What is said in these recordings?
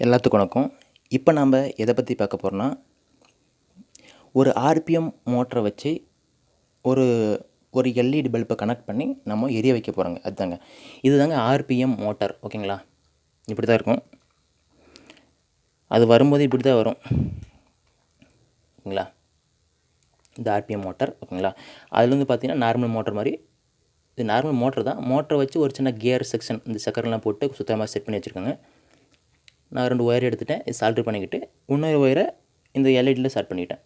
எல்லாத்துக்கும் வணக்கம். இப்போ நாம் எதை பற்றி பார்க்க போகிறோன்னா ஒரு ஆர்பிஎம் மோட்டரை வச்சு ஒரு ஒரு எல்இடி பல்பை கனெக்ட் பண்ணி நம்ம எரிய வைக்க போகிறோங்க அதுதாங்க. இதுதாங்க ஆர்பிஎம் மோட்டார். ஓகேங்களா? இப்படி தான் இருக்கும். அது வரும்போது இப்படி தான் வரும். ஓகேங்களா? இந்த ஆர்பிஎம் மோட்டார். ஓகேங்களா? அதில் வந்து பார்த்தீங்கன்னா நார்மல் மோட்டர் மாதிரி இது நார்மல் மோட்டர் தான். மோட்டரை வச்சு ஒரு சின்ன கியர் செக்ஷன் இந்த சக்கரெலாம் போட்டு சுத்தமாக செட் பண்ணி வச்சுருக்காங்க. நான் ரெண்டு ஒயர் எடுத்துட்டேன் இது சால்ட்ரு பண்ணிக்கிட்டு இன்னொரு ஒயரை இந்த எல்இடியில் ஸ்டார்ட் பண்ணிக்கிட்டேன்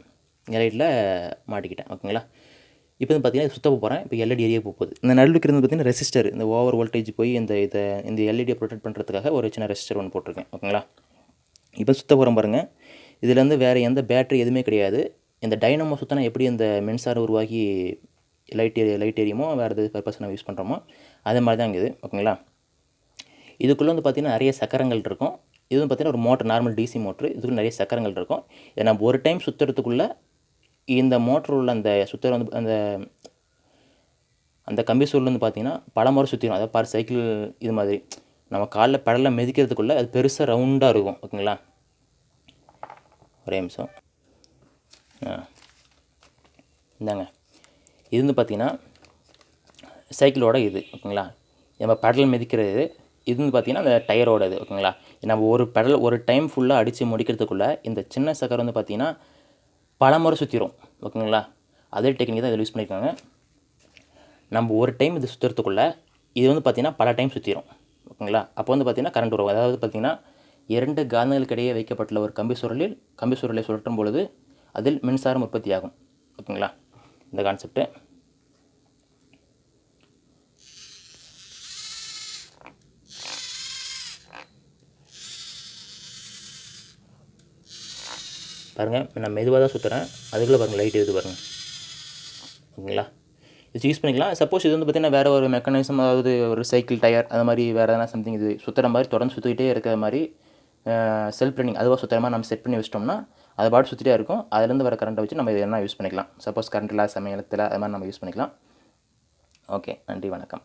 எல்இடியில் மாட்டிக்கிட்டேன் ஓகேங்களா? இப்போ வந்து பார்த்தீங்கன்னா சுத்த போகிறேன் இப்போ எல்இடி எரிய போகுது. இந்த நடுவில் இருக்கிறது பார்த்தீங்கன்னா ரெசிஸ்டர் இந்த ஓவர் வோல்டேஜ் போய் இந்த இதை இந்த எல்இடியை ப்ரொடெக்ட் பண்ணுறதுக்காக ஒரு சின்ன ரெசிஸ்டர் ஒன்று போட்டிருக்கேன் ஓகேங்களா? இப்போ சுத்த போகிறோம் பாருங்கள் இதுலேருந்து வேறு எந்த பேட்டரி எதுவுமே கிடையாது. இந்த டைனமோ சுற்றினா எப்படி இந்த மின்சாரம் உருவாகி லைட் லைட் எரியுமோ வேறு எது பர்பஸ் நம்ம யூஸ் பண்ணுறோமோ அதே மாதிரி தான் இது ஓகேங்களா? இதுக்குள்ளே வந்து பார்த்திங்கன்னா நிறைய சக்கரங்கள் இருக்கும். இது வந்து பார்த்திங்கன்னா ஒரு மோட்டர் நார்மல் டிசி மோட்ரு இதுக்கு நிறைய சக்கரங்கள் இருக்கும். இதை நம்ம ஒரு டைம் சுற்றுறதுக்குள்ளே இந்த மோட்டர் உள்ள அந்த சுற்றுற வந்து அந்த அந்த கம்பி சூழல் வந்து பார்த்திங்கன்னா பல முறை சுற்றிடும் அதாவது பார் சைக்கிள் இது மாதிரி. நம்ம காலில் பெடலில் மிதிக்கிறதுக்குள்ளே அது பெருசாக ரவுண்டாக இருக்கும். ஓகேங்களா? ஒரே நிமிஷம். ஆ. இந்தாங்க. இது வந்து பார்த்திங்கன்னா சைக்கிளோட இது. ஓகேங்களா? நம்ம பெடல் மிதிக்கிறது இது வந்து பார்த்திங்கன்னா அந்த டயரோட இது ஓகேங்களா நம்ம ஒரு பெடல் ஒரு டைம் ஃபுல்லாக அடித்து முடிக்கிறதுக்குள்ளே இந்த சின்ன சக்கரை வந்து பார்த்திங்கன்னா பல முறை சுற்றிடும் ஓகேங்களா அதே டெக்னிக் தான் இதில் யூஸ் பண்ணியிருக்காங்க நம்ம ஒரு டைம் இது சுற்றுறதுக்குள்ளே இது வந்து பார்த்திங்கன்னா பல டைம் சுற்றிடும் ஓகேங்களா அப்போ வந்து பார்த்திங்கன்னா கரண்ட் வரும் அதாவது பார்த்திங்கன்னா இரண்டு காந்தங்களுக்கிடையே வைக்கப்பட்டுள்ள ஒரு கம்பி சுருளில் கம்பி சுருளை சுழற்றும் பொழுது அதில் மின்சாரம் உற்பத்தி ஆகும் ஓகேங்களா இந்த கான்செப்ட்டு பாருங்கள் நான் மெதுவாக தான் சுற்றுறேன் அதுக்குள்ளே பாருங்கள் லைட் எது பாருங்கள் ஓகேங்களா? இது யூஸ் பண்ணிக்கலாம். சப்போஸ் இது வந்து பார்த்திங்கன்னா வேறு ஒரு மெக்கானிசம் அதாவது ஒரு சைக்கிள் டயர் அது மாதிரி வேறு எதனா சம்திங் இது சுற்றுற மாதிரி தொடர்ந்து சுற்றிக்கிட்டே இருக்கிற மாதிரி செல்ஃப் ரன்னிங் அதுவாக சுற்றுற மாதிரி நம்ம செட் பண்ணி வச்சிட்டோம்னா அது பாட்டு சுற்றிட்டே இருக்கும். அதுலேருந்து வர கரண்ட்டை வச்சு நம்ம இது என்ன யூஸ் பண்ணிக்கலாம். சப்போஸ் கரண்ட் இல்லாத சமயத்தில் அது மாதிரி நம்ம யூஸ் பண்ணிக்கலாம். ஓகே நன்றி வணக்கம்.